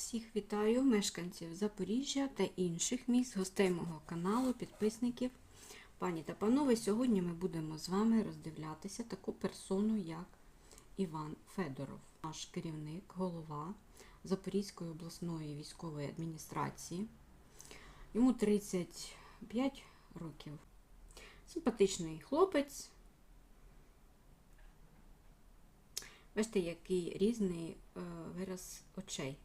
Всіх вітаю мешканців Запоріжжя та інших міст, гостей мого каналу, підписників. Пані та панове, сьогодні ми будемо з вами роздивлятися таку персону, як Іван Федоров, наш керівник, голова Запорізької обласної військової адміністрації. Йому 35 років. Симпатичний хлопець. Бачите, який різний е, вираз очей.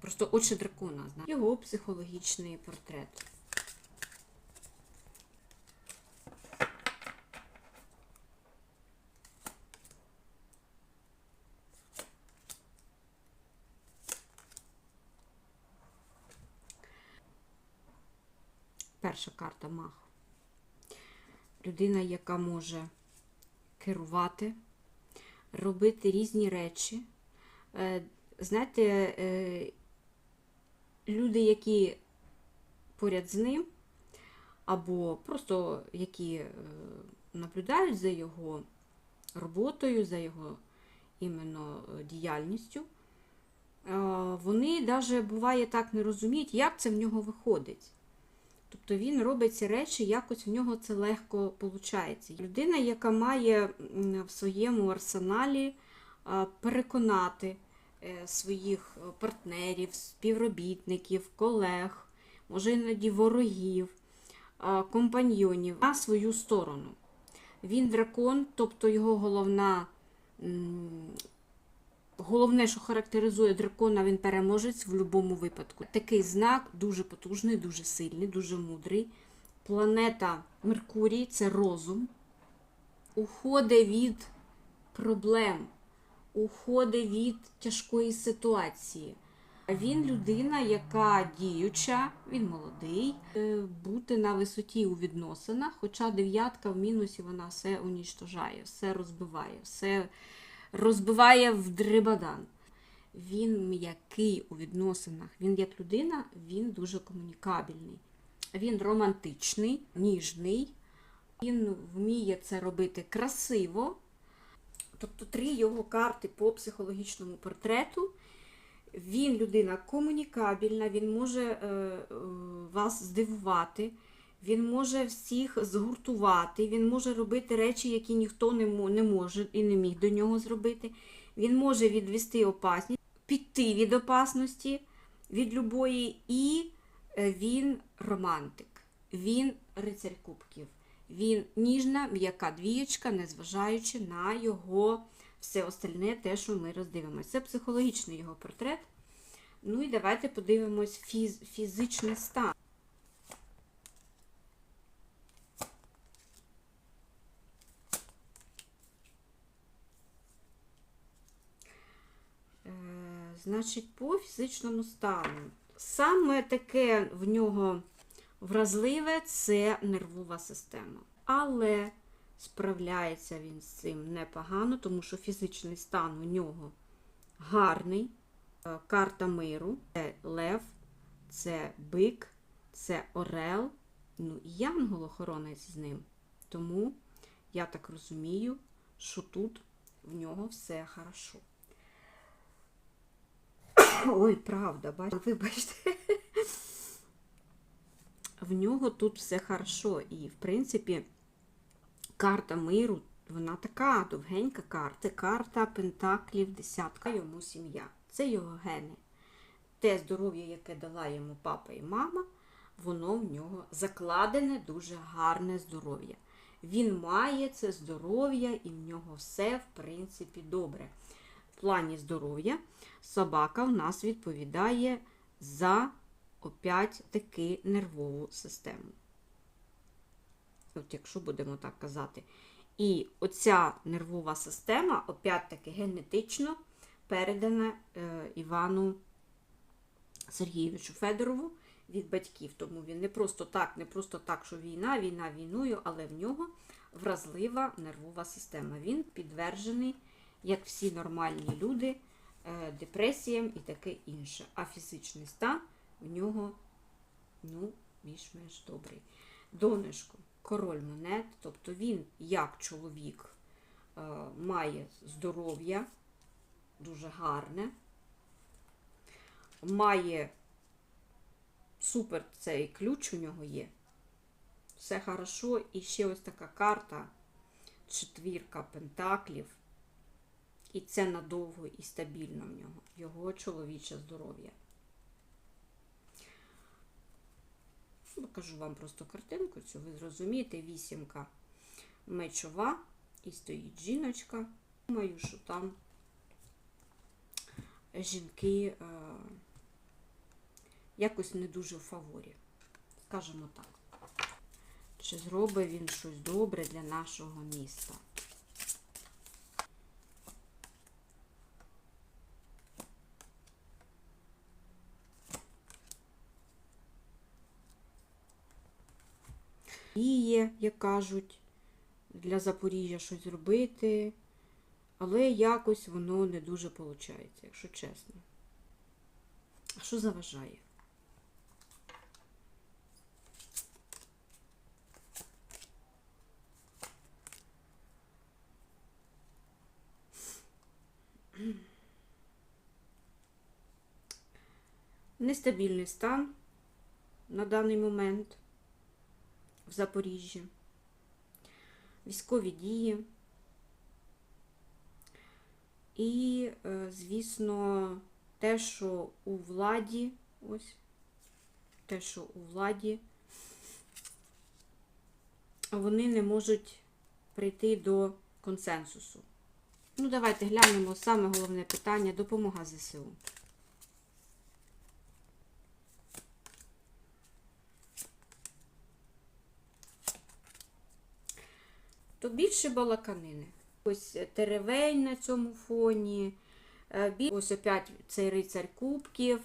Просто очі дракона. Його психологічний портрет. Перша карта мах. Людина, яка може керувати, робити різні речі. Е, Знаєте, е, люди, які поряд з ним, або просто які е, наблюдають за його роботою, за його іменно е, діяльністю, е, вони навіть буває так не розуміють, як це в нього виходить. Тобто він робить ці речі, якось в нього це легко виходить. Людина, яка має в своєму арсеналі переконати своїх е, партнерів, співробітників, колег, може іноді ворогів, компаньйонів на свою сторону. Він дракон, тобто його головна. Головне, що характеризує дракона, він переможець в будь-якому випадку. Такий знак дуже потужний, дуже сильний, дуже мудрий. Планета Меркурій це розум. Уходить від проблем, уходить від тяжкої ситуації. Він людина, яка діюча, він молодий, е, бути на висоті у відносинах, хоча дев'ятка в мінусі вона все унічтожає, все розбиває, все розбиває в дрибадан. Він м'який у відносинах. Він як людина, він дуже комунікабельний. Він романтичний, ніжний. Він вміє це робити красиво. Тобто три його карти по психологічному портрету. Він людина комунікабельна, він може е, е, вас здивувати, він може всіх згуртувати, він може робити речі, які ніхто не, не може і не міг до нього зробити. Він може відвести опасність, піти від опасності, від любої, і е, він романтик, він рицарь кубків. Він ніжна, м'яка двієчка, незважаючи на його все остальне, те, що ми роздивимося. Це психологічний його портрет. Ну і давайте подивимось фіз, фізичний стан. Е, Значить, по фізичному стану. Саме таке в нього вразливе це нервова система. Але справляється він з цим непогано, тому що фізичний стан у нього гарний. Е, Карта миру це лев, це бик, це орел, ну і янгол-охоронець з ним. Тому я так розумію, що тут в нього все хорошо. Ой, правда, бачите, вибачте. В нього тут все хорошо. І, в принципі, карта миру, вона така довгенька карта. Карта Пентаклів, десятка йому сім'я. Це його гени. Те здоров'я, яке дала йому папа і мама, воно в нього закладене дуже гарне здоров'я. Він має це здоров'я і в нього все, в принципі, добре. В плані здоров'я собака в нас відповідає за опять таки нервову систему. От якщо будемо так казати. І оця нервова система, опять-таки, генетично передана е, Івану Сергійовичу Федорову від батьків. Тому він не просто так, не просто так, що війна, війна війною, але в нього вразлива нервова система. Він підтверджений, як всі нормальні люди, е, депресіям і таке інше. А фізичний стан в нього ну, більш-менш добрий. Донечко, король монет, тобто він, як чоловік, е, має здоров'я дуже гарне, має супер цей ключ у нього є. Все хорошо. І ще ось така карта. Четвірка пентаклів. І це надовго і стабільно в нього. Його чоловіче здоров'я. Покажу вам просто картинку цю, ви зрозумієте, вісімка мечова і стоїть жіночка. Думаю, що там жінки е, якось не дуже в фаворі. Скажімо так. Чи зробить він щось добре для нашого міста? Є, як кажуть, для Запоріжжя щось зробити, але якось воно не дуже виходить, якщо чесно. А що заважає? Нестабільний стан на даний момент в Запоріжжі, військові дії. І, е, звісно, те, що у владі, ось, те, що у владі, вони не можуть прийти до консенсусу. Ну, давайте глянемо саме головне питання допомога ЗСУ. То більше балаканини. Ось теревень на цьому фоні. е, Ось опять цей рицар кубків.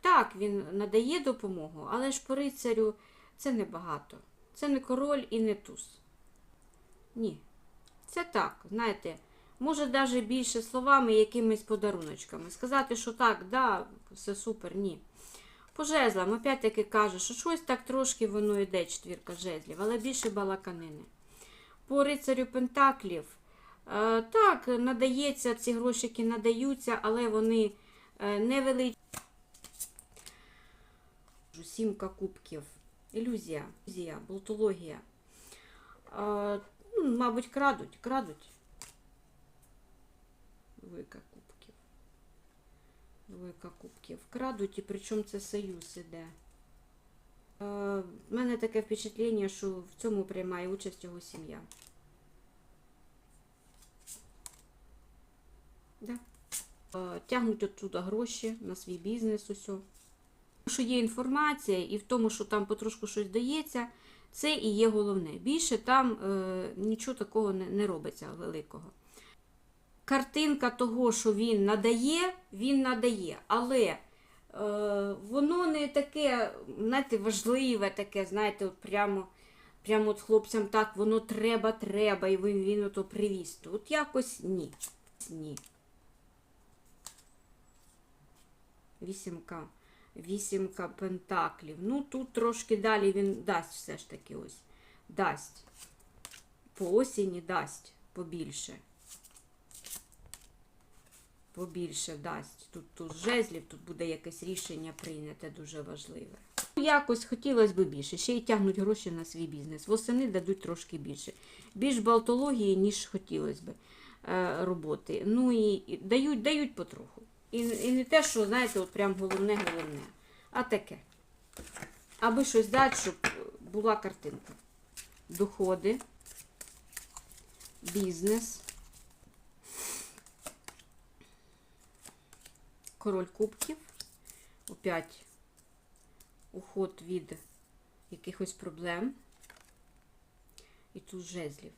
Так, він надає допомогу, але ж по рицарю це небагато. Це не король і не туз. Ні. Це так, знаєте, може навіть більше словами, якимись подаруночками. Сказати, що так, да, все супер, ні. По жезлам, опять-таки каже, що щось так трошки воно йде, четвірка жезлів, але більше балаканини. По рицарю Пентаклів. е, Так, надається, ці грошики надаються, але вони е, невеличкі. Сімка кубків. Ілюзія, ілюзія, болтологія. Е, ну, Мабуть, крадуть, крадуть. Двойка кубків. Двойка кубків. Крадуть, і причому це союз іде. Е, в мене таке впечатлення, що в цьому приймає участь його сім'я. Да. Е, Тягнуть оттуда гроші на свій бізнес, усьо. Що є інформація, і в тому, що там потрошку щось дається, це і є головне. Більше там е, нічого такого не, не робиться великого. Картинка того, що він надає, він надає. Але е, воно не таке, знаєте, важливе, таке, знаєте, от прямо, прямо от хлопцям так, воно треба, треба, і він, він ото привіз. От якось ні. Ні. Вісімка. Вісімка пентаклів. Ну, тут трошки далі він дасть все ж таки ось. Дасть. По осені дасть побільше. Побільше дасть. Тут тут жезлів, тут буде якесь рішення прийняте дуже важливе. Ну, Якось хотілося б більше. Ще й тягнуть гроші на свій бізнес. Восени дадуть трошки більше. Більш балтології, ніж хотілося б е, роботи. Ну і, дають, дають потроху. І, і не те, що, знаєте, от прям головне, головне. А таке. Аби щось дати, щоб була картинка. Доходи, бізнес, король кубків. Опять уход від якихось проблем. І тут жезлів.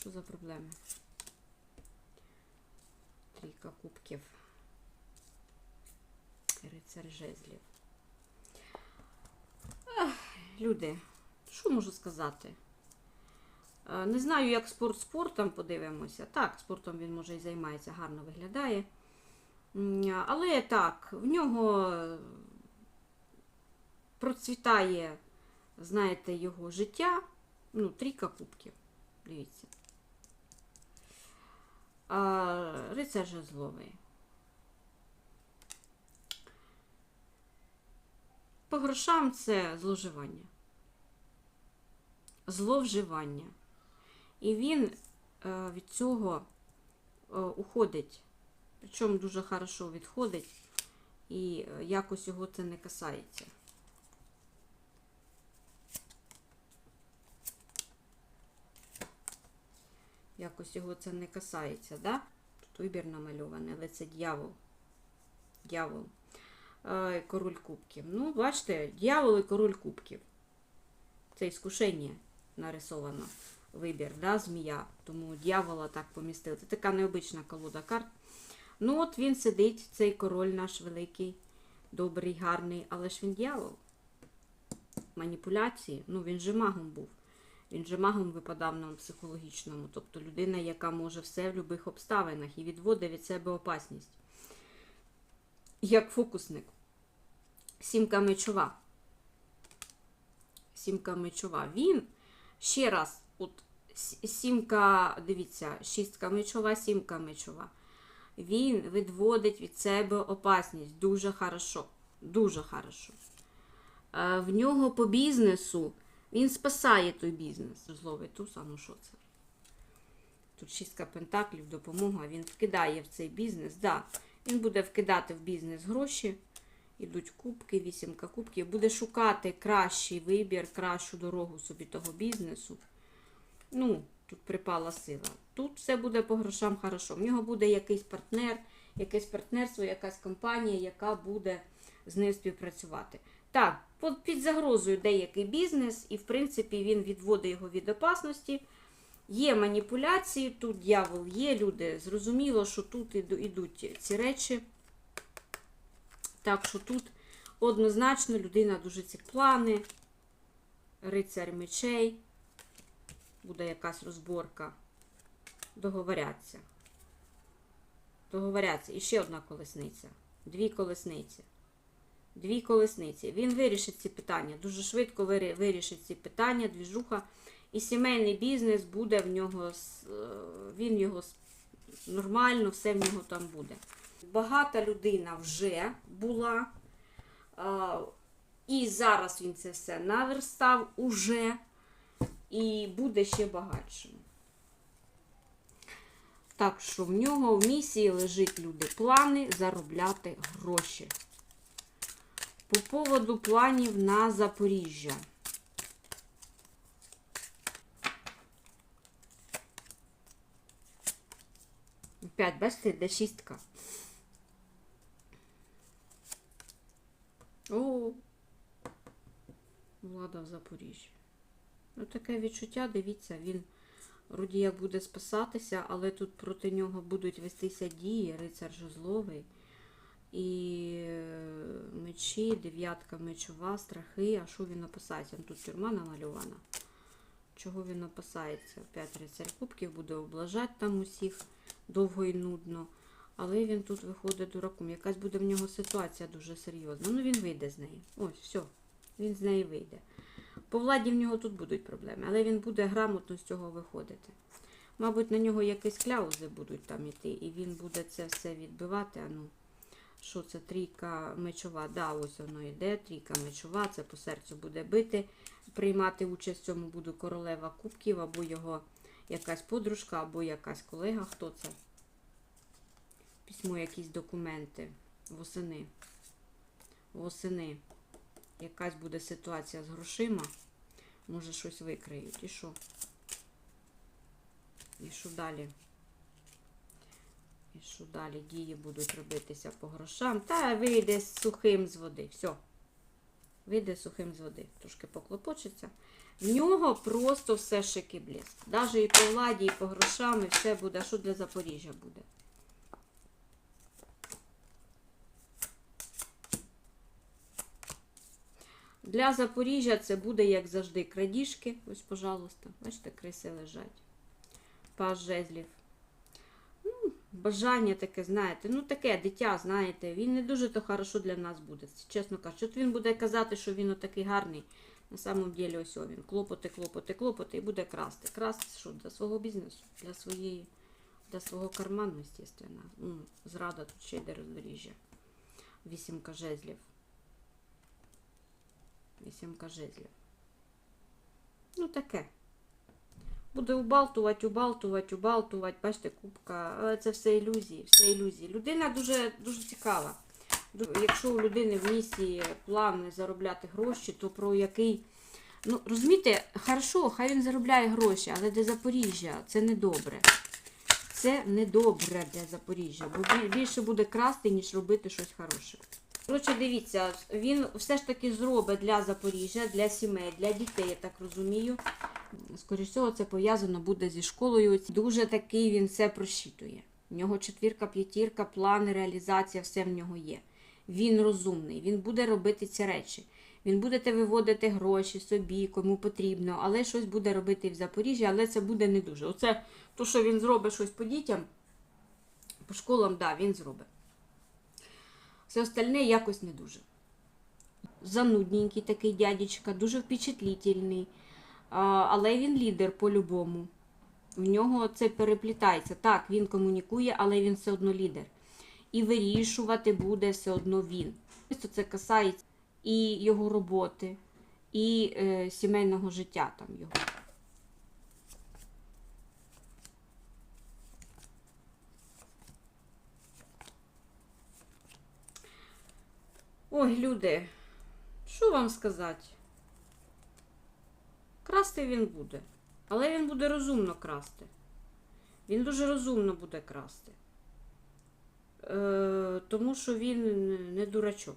Що за проблеми? Трійка кубків. Рицар жезлів. Ах, люди, що можу сказати? Е, Не знаю, як спорт спортом подивимося. Так, спортом він може і займається, гарно виглядає. Але так, в нього е, процвітає, знаєте, його життя. Ну, трійка кубків. Дивіться. А, Рицар жезловий. По грошам це зловживання. Зловживання. І він е, від цього е, уходить. Причому дуже хорошо відходить, і е, якось його це не касається. Якось його це не касається, да? Тут вибір намальований, але це дьявол. Дьявол. Король кубків. Ну, бачите, дьявол і король кубків. Це іскушення нарисовано. Вибір, да, змія. Тому дьявола так помістили. Це така необична колода карт. Ну, от він сидить, цей король наш великий, добрий, гарний, але ж він дьявол. Маніпуляції. Ну, він же магом був. Він же магом випадав нам психологічному. Тобто людина, яка може все в будь-яких обставинах і відводить від себе опасність. Як фокусник. Сімка мечова. Сімка мечова. Він ще раз, сімка, дивіться, шістка мечова, сімка мечова. Він відводить від себе опасність. Дуже хорошо. Дуже хорошо. Е, В нього по бізнесу він спасає той бізнес. Зловий туз, ну що це? Тут шістка пентаклів, допомога. Він вкидає в цей бізнес. Да, він буде вкидати в бізнес гроші. Ідуть кубки, вісімка кубків. Буде шукати кращий вибір, кращу дорогу собі того бізнесу. Ну, тут припала сила. Тут все буде по грошам хорошо. В нього буде якийсь партнер, якесь партнерство, якась компанія, яка буде з ним співпрацювати. Так, під- загрозою деякий бізнес, і в принципі він відводить його від опасності. Є маніпуляції, тут дьявол є, люди. Зрозуміло, що тут ідуть ці речі. Так що тут однозначно людина дуже ці плани, рицар мечей, буде якась розборка. Договоряться. Договоряться. І ще одна колесниця. Дві колесниці. Дві колесниці. Він вирішить ці питання. Дуже швидко вирішить ці питання, двіжуха. І сімейний бізнес буде в нього, е, він його нормально, все в нього там буде. Багата людина вже була. І зараз він це все наверстав уже і буде ще багатшим. Так що в нього в місії лежить люди плани заробляти гроші. По поводу планів на Запоріжжя. Опять, бачите, де шістка. О, влада в Запоріжжі. Ну, таке відчуття, дивіться, він вроді як буде спасатися, але тут проти нього будуть вестися дії, рицар жезловий. І е, мечі, дев'ятка мечова, страхи. А що він опасається? Тут тюрма намальована. Чого він опасається? П'ять рицарь кубків буде облажати там усіх довго і нудно. Але він тут виходить дураком. Якась буде в нього ситуація дуже серйозна. Ну він вийде з неї. Ось, все. Він з неї вийде. По владі в нього тут будуть проблеми, але він буде грамотно з цього виходити. Мабуть, на нього якісь кляузи будуть там іти, і він буде це все відбивати. А ну, що це трійка мечова? Да, ось воно йде, трійка мечова, це по серцю буде бити. Приймати участь в цьому буде королева кубків, або його якась подружка, або якась колега. Хто це? Письмо, якісь документи. Восени. Восени. Якась буде ситуація з грошима. Може щось викриють. І що? І що далі? І що далі? Дії будуть робитися по грошам. Та вийде сухим з води. Все. Вийде сухим з води. Трошки поклопочеться. В нього просто все шики блеск. Навіть і по владі, і по грошам, і все буде. А що для Запоріжжя буде? Для Запоріжжя це буде, як завжди, крадіжки. Ось, пожалуйста. Бачите, криси лежать. Паж жезлів. Ну, бажання таке, знаєте, ну таке дитя, знаєте, він не дуже то хорошо для нас буде, чесно кажучи. От він буде казати, що він отакий гарний. На самом деле ось він. Клопоти, клопоти, клопоти і буде красти. Красти що? Для свого бізнесу, для своєї. для свого карману, звісно. Ну, зрада тут ще йде роздоріжжя. Вісімка жезлів. Вісімка жезлів. Ну, таке. Буде убалтувати, убалтувати, убалтувати. Бачите, кубка. Але це все ілюзії, все ілюзії. Людина дуже, дуже цікава. Якщо у людини в місії плани заробляти гроші, то про який. Ну, розумієте, хорошо, хай він заробляє гроші, але для Запоріжжя це недобре. Це недобре для Запоріжжя, бо більше буде красти, ніж робити щось хороше. Коротше, дивіться, він все ж таки зробить для Запоріжжя, для сімей, для дітей, я так розумію. Скоріше всього, це пов'язано буде зі школою. Дуже такий він все просчитує. В нього четвірка, п'ятірка, плани, реалізація, все в нього є. Він розумний, він буде робити ці речі. Він будете виводити гроші собі, кому потрібно, але щось буде робити в Запоріжжі, але це буде не дуже. Оце то, що він зробить щось по дітям, по школам, да, він зробить. Все остальне якось не дуже. Занудненький такий дядечка, дуже впечатлительний. Але він лідер по-любому. В нього це переплітається. Так, він комунікує, але він все одно лідер. І вирішувати буде все одно він. Це касається і його роботи, і е, сімейного життя там його. Ой, люди, що вам сказати? Красти він буде. Але він буде розумно красти. Він дуже розумно буде красти. Е, тому що він не дурачок.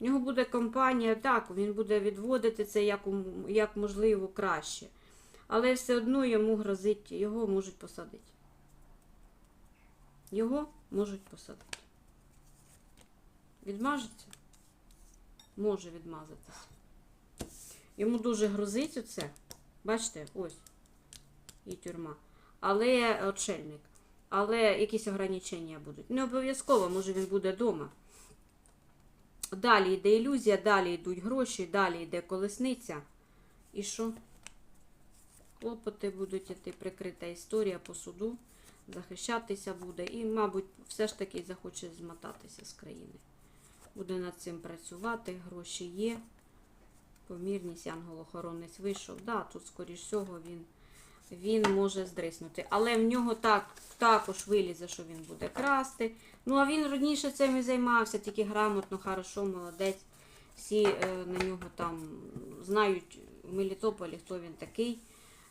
В нього буде компанія, так, він буде відводити це як, як можливо краще. Але все одно йому грозить, його можуть посадити. Його можуть посадити. Відмажеться? Може відмазатися. Йому дуже грозить оце. Бачите, ось. І тюрма. Але отшельник. Але якісь ограничення будуть. Не обов'язково, може він буде вдома. Далі йде ілюзія, далі йдуть гроші, далі йде колесниця. І що? Клопоти будуть іти, прикрита історія по суду, захищатися буде. І, мабуть, все ж таки захоче змотатися з країни. Буде над цим працювати, гроші є. Помірність, ангел-охоронець вийшов. Да, тут, скоріш всього, він, він може здриснути. Але в нього так, також вилізе, що він буде красти. Ну, а він раніше цим і займався, тільки грамотно, хорошо, молодець. Всі е, на нього там знають в Мелітополі, хто він такий.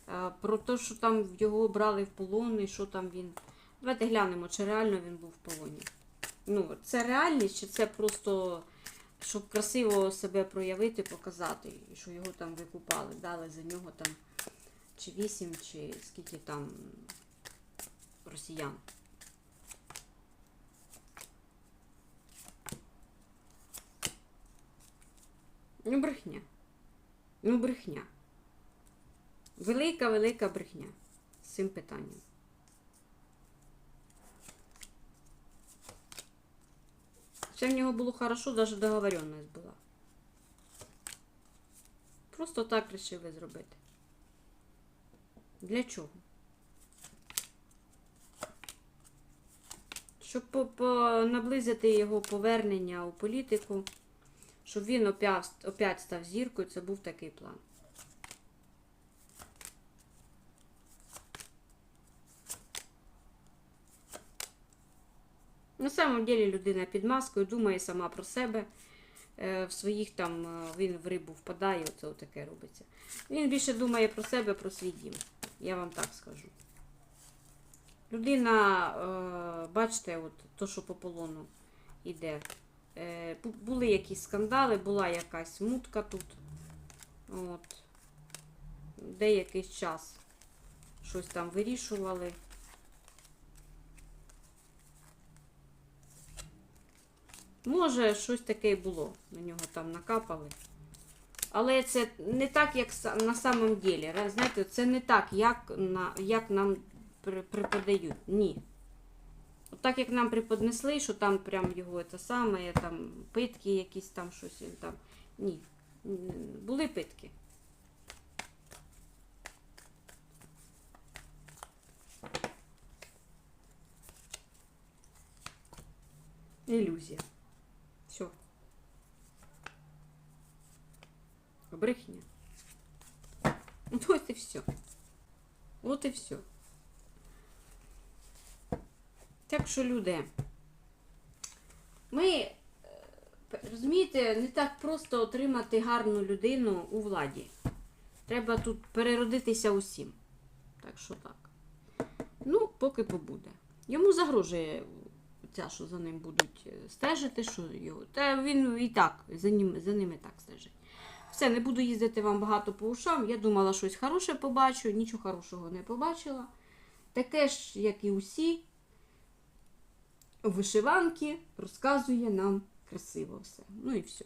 Е, про те, що там його брали в полон і що там він. Давайте глянемо, чи реально він був в полоні. Ну, це реальність, чи це просто щоб красиво себе проявити, показати, і що його там викупали, дали за нього там чи вісім, чи скільки там росіян. Ну, брехня. Ну, брехня. Велика, велика брехня з цим питанням. Все в нього було хорошо, навіть договоренність була. Просто так вирішили зробити. Для чого? Щоб по- по- наблизити його повернення у політику, щоб він опять став зіркою, це був такий план. На самом деле людина під маскою думає сама про себе. Е, В своїх там е, він в рибу впадає, оце таке робиться. Він більше думає про себе, про свій дім. Я вам так скажу. Людина, е, бачите, от то, що по полону йде. Були якісь скандали, була якась мутка тут. От. Деякий час щось там вирішували. Може, щось таке і було. На нього там накапали. Але це не так, як на самом ділі. Знаєте, це не так, як на, як нам преподають. Ні. От так, як нам преподнесли, що там прям його це саме, там питки якісь там щось. там. Ні. Були питки. Ілюзія. Все. Брехня. Ну, Ось і все. От і все. Так що, люди, ми, е, розумієте, не так просто отримати гарну людину у владі. Треба тут переродитися усім. Так що так. Ну, поки побуде. Йому загрожує ця, що за ним будуть е, стежити, що його. Та він і так, за ним, за ним і так стежить. Все, не буду їздити вам багато по ушам. Я думала, щось хороше побачу, нічого хорошого не побачила. Таке ж, як і усі, вишиванки розказує нам красиво все. Ну і все.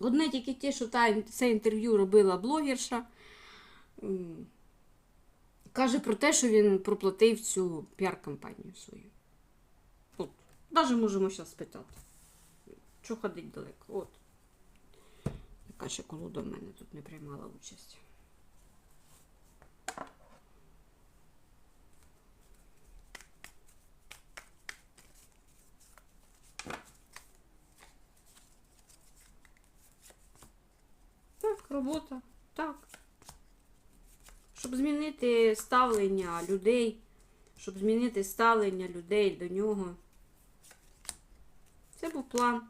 Одне тільки те, що та, це інтерв'ю робила блогерша. Каже про те, що він проплатив цю піар-кампанію свою. Навіть можемо зараз спитати. Що ходить далеко? От. Яка ще колода в мене тут не приймала участь. Так, робота. Так. Щоб змінити ставлення людей, щоб змінити ставлення людей до нього. Це був план.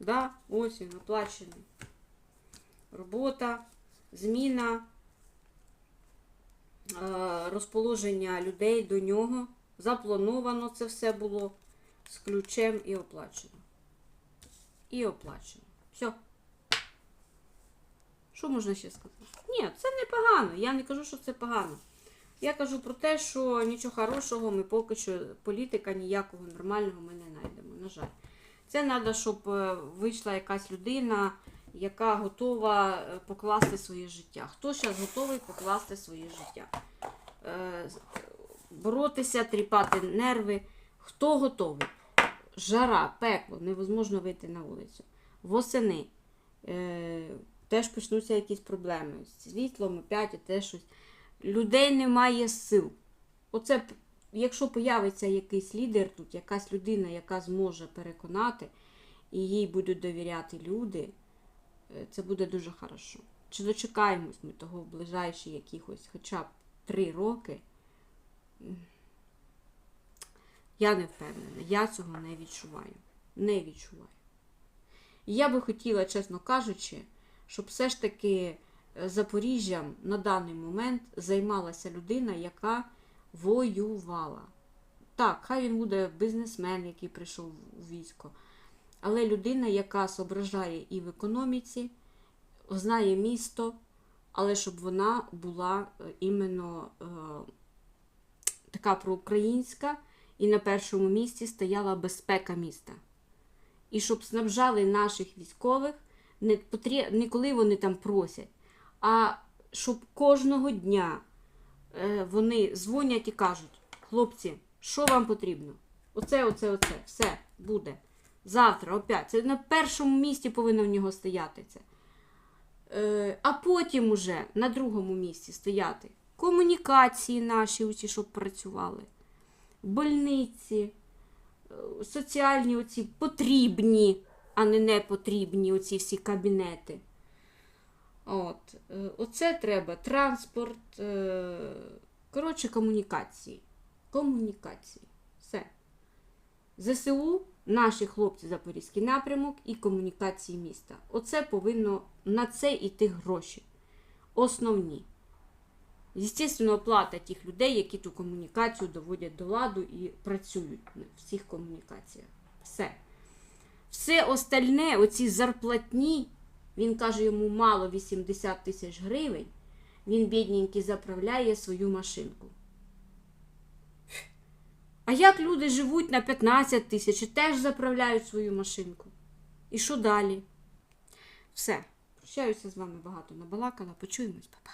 Да, ось він оплачений. Робота, зміна, е, розположення людей до нього. Заплановано це все було з ключем і оплачено. І оплачено. Все. Що можна ще сказати? Ні, це не погано. Я не кажу, що це погано. Я кажу про те, що нічого хорошого ми поки що політика ніякого нормального ми не знайдемо. На жаль. Це треба, щоб е, вийшла якась людина, яка готова е, покласти своє життя. Хто зараз готовий покласти своє життя? Е, Боротися, тріпати нерви. Хто готовий? Жара, пекло, невозможно вийти на вулицю. Восени. Е, теж почнуться якісь проблеми. З світлом, опять, те щось. Людей немає сил. Оце, якщо появиться якийсь лідер тут, якась людина, яка зможе переконати, і їй будуть довіряти люди, е, це буде дуже хорошо. Чи дочекаємось ми того в ближайші якихось хоча б три роки? Я не впевнена, я цього не відчуваю. Не відчуваю. І я би хотіла, чесно кажучи, щоб все ж таки е, Запоріжжям на даний момент займалася людина, яка воювала. Так, хай він буде бізнесмен, який прийшов у військо, але людина, яка зображає і в економіці, знає місто, але щоб вона була е, іменно е, така проукраїнська, і на першому місці стояла безпека міста. І щоб снабжали наших військових не, потрі... не коли вони там просять, а щоб кожного дня вони дзвонять і кажуть: хлопці, що вам потрібно? Оце, оце, оце, все буде. Завтра, опять. Це на першому місці повинно в нього стояти це. Е, а потім уже на другому місці стояти комунікації наші, усі, щоб працювали, больниці, е, соціальні оці потрібні, а не непотрібні оці всі кабінети. От. е, Оце треба транспорт. е, Коротше, комунікації. Комунікації. Все. ЗСУ, наші хлопці Запорізький напрямок і комунікації міста. Оце повинно на це йти гроші. Основні. Звісно, оплата тих людей, які ту комунікацію доводять до ладу і працюють в цих комунікаціях. Все. Все остальне, оці зарплатні, він каже, йому мало 80 тисяч гривень, він, бідненький, заправляє свою машинку. А як люди живуть на 15 тисяч і теж заправляють свою машинку? І що далі? Все. Прощаюся з вами багато набалакала. Почуємось, папа.